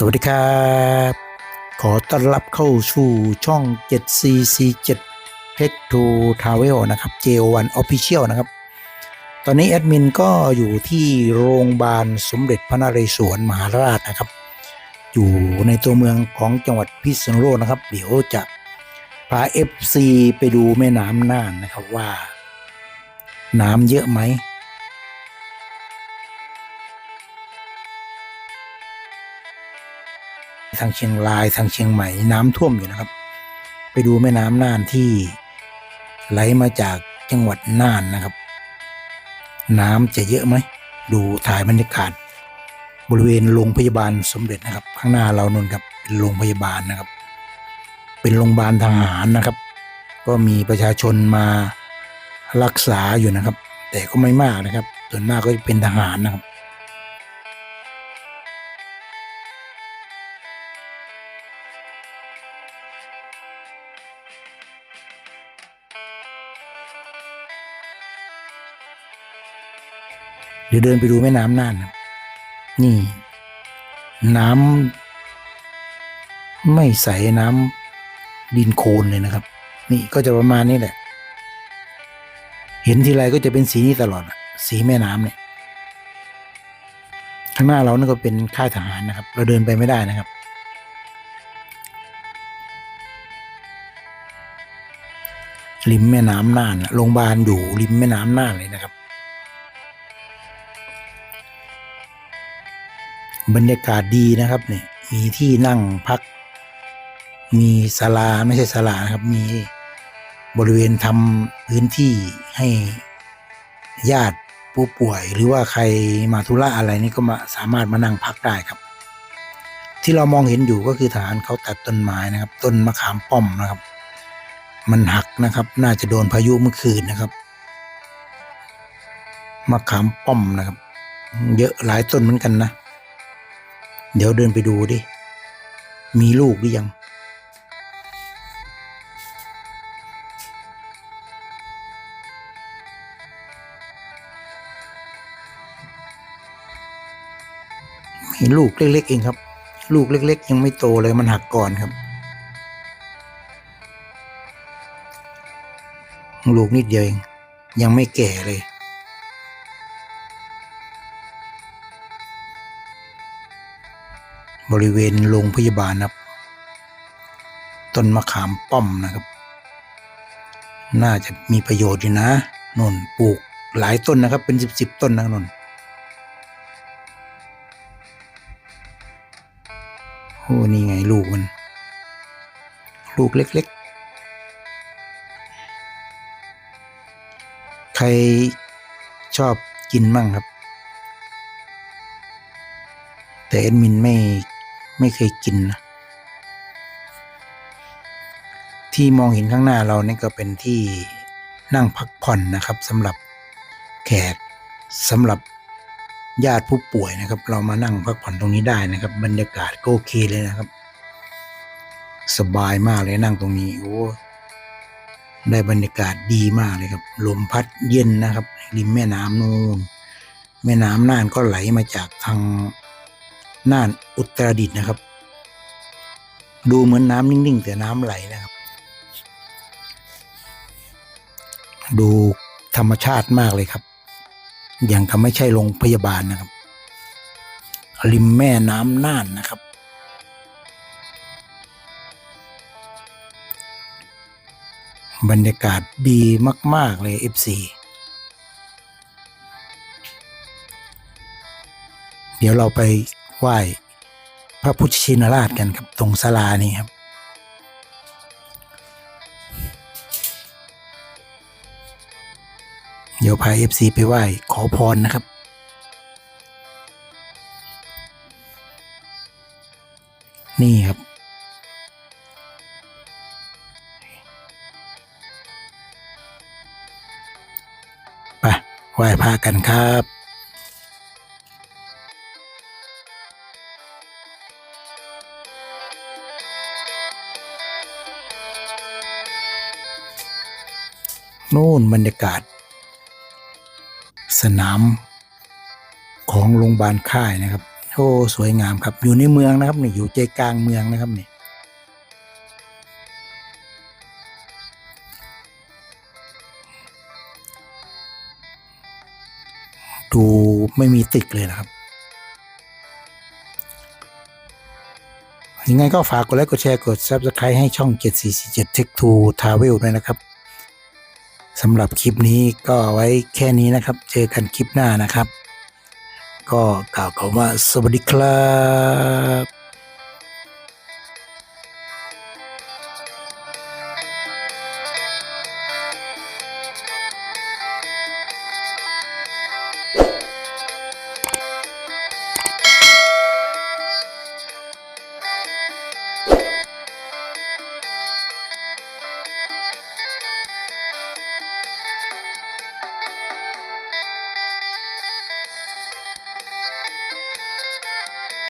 สวัสดีครับ ขอต้อนรับเข้าสู่ช่อง 7cc7 t e c h to Travel นะครับ JO1 Official นะครับ ตอนนี้แอดมินก็อยู่ที่โรงพยาบาลสมเด็จพระนเรศวรมหาราชนะครับ อยู่ในตัวเมืองของจังหวัดพิษณุโลกนะครับ เดี๋ยวจะพา FC ไปดูแม่น้ำน่านนะครับว่า น้ำเยอะไหม ทางเชียงรายทางเชียงใหม่น้ำท่วมอยู่นะครับ ไปดูแม่น้ำน่านที่ไหลมาจากจังหวัดน่านนะครับ น้ำจะเยอะไหมดูถ่ายบรรยากาศ บริเวณโรงพยาบาลสมเด็จนะครับ ข้างหน้าเรานนครับเป็นโรงพยาบาลนะครับ เป็นโรงพยาบาลทหารนะครับ ก็มีประชาชนมารักษาอยู่นะครับ แต่ก็ไม่มากนะครับ ส่วนมากก็จะเป็นทหารนะครับ เดี๋ยวเดินไปดูแม่น้ำน่านนี่ น้ำไม่ใสน้ำดินโคลนเลยนะครับ นี่ก็จะประมาณนี้แหละ เห็นทีไรก็จะเป็นสีนี้ตลอดสีแม่น้ำเนี่ยข้างหน้าเรานั่นก็เป็นค่ายทหารนะครับ เราเดินไปไม่ได้นะครับ ริมแม่น้ำน่านโรงพยาบาลอยู่ริมแม่น้ำน่านเลยนะครับ บรรยากาศดีนะครับเนี่ยมีที่นั่งพัก มีศาลาไม่ใช่ศาลานะครับ มีบริเวณทำพื้นที่ให้ญาติผู้ป่วย หรือว่าใครมาธุระอะไรนี่ก็มาสามารถมานั่งพักได้ครับ ที่เรามองเห็นอยู่ก็คือฐานเขาตัดต้นไม้นะครับ ต้นมะขามป้อมนะครับ มันหักนะครับ น่าจะโดนพายุเมื่อคืนนะครับมะขามป้อมนะครับ เยอะหลายต้นเหมือนกันนะ เดี๋ยวเดินไปดูดิ มีลูกหรือยัง มีลูกเล็กๆเองครับ ลูกเล็ก ๆ ยังไม่โตเลยมันหักก่อนครับ ลูกนิดเดียวเอง ยังไม่แก่เลย บริเวณโรงพยาบาลนะครับ ต้นมะขามป้อมนะครับ น่าจะมีประโยชน์อยู่นะนนปลูกหลายต้นนะครับ เป็นสิบสิบต้นนะนนโอ้นี่ไงลูกมัน ลูกเล็กๆ ใครชอบกินมั่งครับ แต่แอดมินไม่ ไม่เคยกินนะที่มองเห็นข้างหน้าเรานี่ก็เป็นที่นั่งพักผ่อนนะครับสำหรับแขกสำหรับญาติผู้ป่วยนะครับ เรามานั่งพักผ่อนตรงนี้ได้นะครับ บรรยากาศก็โอเคเลยนะครับ สบายมากเลยนั่งตรงนี้โอ้ได้บรรยากาศดีมากเลยครับ ลมพัดเย็นนะครับ ริมแม่น้ำนูนแม่น้ำน่านก็ไหลมาจากทาง น่านอุตรดิตถ์นะครับ ดูเหมือนน้ำนิ่ง ๆ แต่น้ำไหลนะครับ ดูธรรมชาติมากเลยครับ อย่างกับไม่ใช่โรงพยาบาลนะครับ ริมแม่น้ำน่านนะครับบรรยากาศดีมาก ๆ เลย FC เดี๋ยวเราไป ไหว้พระพุทธชินราชกันครับตรงศาลานี่ครับ เดี๋ยวพาเอฟซีไปไหว้ขอพรนะครับ นี่ครับไปไหว้พระกันครับ น่นบรรยากาศ สนามของโรงพยาบาลค่ายนะครับโอ้สวยงามครับ อยู่ในเมืองนะครับนี่อยู่ใจกลางเมืองนะครับนี่ดูไม่มีติดเลยนะครับ ยังไงก็ฝากกดไลค์กดแชร์กด Subscribe ให้ช่อง 7447 Tech to Travel ด้วยนะครับ สำหรับคลิปนี้ก็ไว้แค่นี้นะครับ เจอกันคลิปหน้านะครับ ก็กล่าวคำว่าสวัสดีครับ